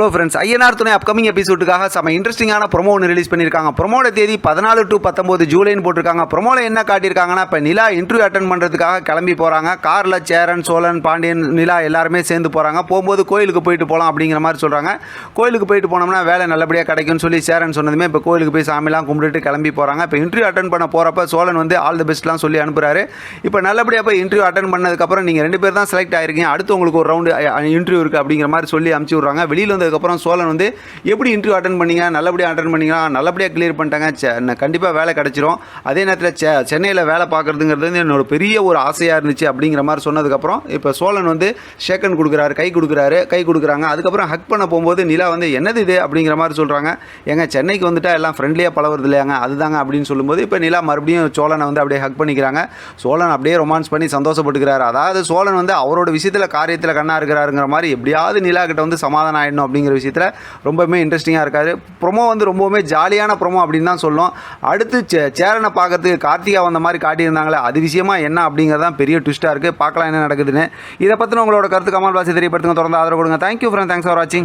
Hello friends INR துணை upcoming எபிசோடுக்காக செம இன்ட்ரெஸ்டிங்கான ப்ரொமோ ஒன்று ரிலீஸ் பண்ணியிருக்காங்க. ப்ரொமோட தேதி பதினாலு டு பத்தொம்போது ஜூலைன்னு போட்டிருக்காங்க. ப்ரொமோவில் என்ன காட்டியிருக்காங்கன்னா இப்போ நிலா இன்டர்வியூ அட்டன் பண்ணுறதுக்காக கிளம்பி போகிறாங்க காரில் சேரன் சோழன் பாண்டியன் நிலா எல்லாருமே சேர்ந்து போகிறாங்க போகும்போது கோயிலுக்கு போயிட்டு போகலாம் அப்படிங்கிற மாதிரி சொல்கிறாங்க கோயிலுக்கு போயிட்டு போனோம்னா வேலை நல்லபடியாக கிடைக்கும்னு சொல்லி சேரன் சொன்னதுமே இப்போ கோயிலுக்கு போய் சாமிலாம் கும்பிட்டுட்டு கிளம்பி போகிறாங்க இப்போ இன்டர்வியூ அட்டன் பண்ண போகிறப்ப சோழன் வந்து ஆல் தி பெஸ்ட்லாம் சொல்லி அனுப்புகிறாரு இப்போ நல்லபடியாக போய் இன்டர்வியூ அட்டன் பண்ணதுக்கப்புறம் நீங்கள் ரெண்டு பேர் தான் செலக்ட் ஆயிருக்கீங்க. அடுத்து உங்களுக்கு ஒரு ரவுண்டு இன்டர்வியூ இருக்குது அப்படிங்கிற மாதிரி சொல்லி அமுச்சு விட்றாங்க. வெளியில் வந்து அதுக்கப்புறம் சோழன் வந்து எப்படி இன்டர்வியூ அட்டன் பண்ணீங்க? நல்லபடியாக அட்டன் பண்ணீங்க நல்லபடியாக கிளியர் பண்ணிட்டாங்க. கண்டிப்பாக வேலை கிடச்சிரும். அதே நேரத்தில் செ சென்னையில் வேலை பார்க்குறதுங்கிறது வந்து என்னோட பெரிய ஒரு ஆசையாக இருந்துச்சு அப்படிங்கிற மாதிரி சொன்னதுக்கப்புறம் இப்போ சோழன் வந்து ஷேக்கன் கொடுக்குறாரு கை கொடுக்குறாரு கை கொடுக்குறாங்க. அதுக்கப்புறம் ஹக் பண்ண போகும்போது நிலா வந்து என்னது இது? அப்படிங்கிற மாதிரி சொல்கிறாங்க ஏங்க சென்னைக்கு வந்துட்டால் எல்லாம் ஃப்ரெண்ட்லியாக பழகுறது இல்லையாங்க? அதுதாங்க அப்படின்னு சொல்லும்போது இப்போ நிலா மறுபடியும் சோழனை வந்து அப்படியே ஹக் பண்ணிக்கிறாங்க. சோழன் அப்படியே ரொமான்ஸ் பண்ணி சந்தோஷப்பட்டுக்கிறாரு. அதாவது சோழன் வந்து அவரோட விஷயத்தில் காரியத்தில் கண்ணா இருக்கிறாருங்கிற மாதிரி எப்படியாவது நிலா கிட்ட வந்து சமாதானம் ஆயிடணும் அப்படிங்கிற விஷயத்தில் ரொம்பவுமே இன்ட்ரெஸ்டிங்காக இருக்காரு. ப்ரொமோ வந்து ரொம்பவுமே ஜாலியான ப்ரொமோ அப்படின்னு தான் சொல்லும் அடுத்து சே சேரனை பார்க்கறதுக்கு கார்த்திகா வந்த மாதிரி காட்டியிருந்தாங்களே அது விஷயமா என்ன அப்படிங்கிறது தான் பெரிய ட்விஸ்ட்டாக இருக்குது பார்க்கலாம் என்ன நடக்குதுன்னு. இதை பற்றின உங்களோட கருத்து கமல் பாசி தெரியப்படுத்துங்க. தொடர்ந்து ஆதரவு கொடுங்க. தேங்க்யூ ஃப்ரெண்ட் தேங்க்ஸ் ஃபார் வாட்சிங்